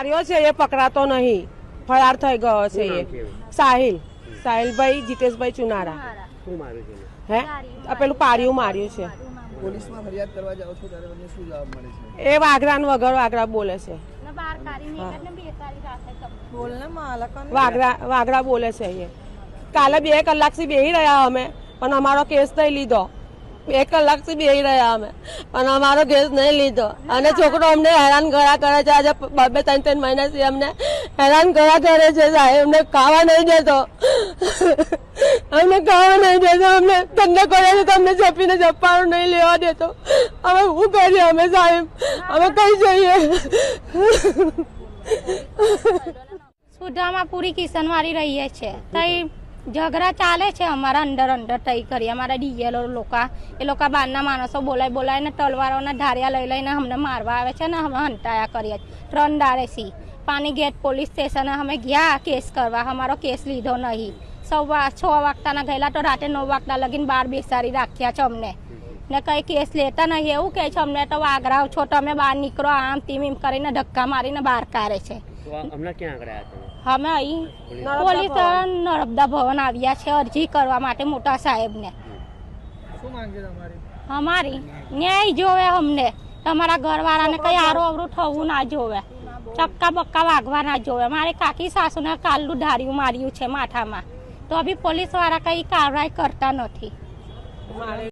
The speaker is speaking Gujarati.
માર્યો છે એ પકડાતો નહીં. ફરાર થઈ ગયો છે એ? સાહિલ. સાહિલભાઈ જીતેશભાઈ ચુનારા. હે? પેલું પારિયું માર્યું છે. પોલીસમાં ફરિયાદ કરવા જાઓ છો ત્યારે તમને શું જવાબ મળે છે? એ વાઘરા વગર વાઘરા બોલે છે. વાઘરા વાઘરા બોલે છે એ. કાલે બે કલાકથી બેહી રહ્યા અમે પણ અમારો કેસ થઈ લીધો. બે કલાકથી બેહી રહ્યા અમે. પણ અમારો ગેસ નહીં લીધો. અને છોકરો અમને હેરાન ઘરા કરે છે. આજે બે ત્રણ ત્રણ મહિનાથી અમને હેરાન ઘરા કરે છે સાહેબ. અમને ખાવા નહીં દેતો. અમને ખાવા નહીં દેતો. અમને ધંધો કરે છે, તમને જપીને જપવાનું નહીં લેવા દેતો. હવે શું કરીએ અમે સાહેબ? અમે કઈ જઈએ? સુધામાં પૂરી કિશનવાડી રહીએ છે. તઈ ઝઘડા ચાલે છે અમારા અંડર અંડર થઈ કરી. અમારા ડીએલો લોકો, એ લોકો બહારના માણસો બોલાય બોલાય તલવારોના ધારિયા લઈ લઈને અમને મારવા આવે છે ને અમે હંટાયા કરીએ ત્રણ દાડે સી. પાણી ગેટ પોલીસ સ્ટેશને અમે ગયા કેસ કરવા. અમારો કેસ લીધો નહીં. સૌ છ વાગતાના ગયેલા તો રાતે નવ વાગતા લગીને બાર બેસાડી રાખ્યા છે અમને. ને કંઈ કેસ લેતા નહીં. એવું કહે છે અમને તો વાગરાવ છો. તમે બહાર નીકળો. આમ તીમ એમ કરીને ધક્કા મારીને બહાર કાઢે છે. હમણાં ક્યાં આગળ આવ્યા તમે? અમે અહીં પોલીસ નર્મદા ભવન. આવ્યા છે અરજી કરવા માટે મોટા સાહેબને. શું માંગ છે તમારી? અમારી ન્યાય જોવે અમને. તમારા ઘરવાળાને કઈ આરો અવરું થવું ના જોવે. ચક્કા બક્કા વાગવા ના જોવે. મારી કાકી સાસુને કાલનું ધાર્યું માર્યું છે માથામાં. તો બી પોલીસવાળા કઈ કાર્યવાહી કરતા નથી.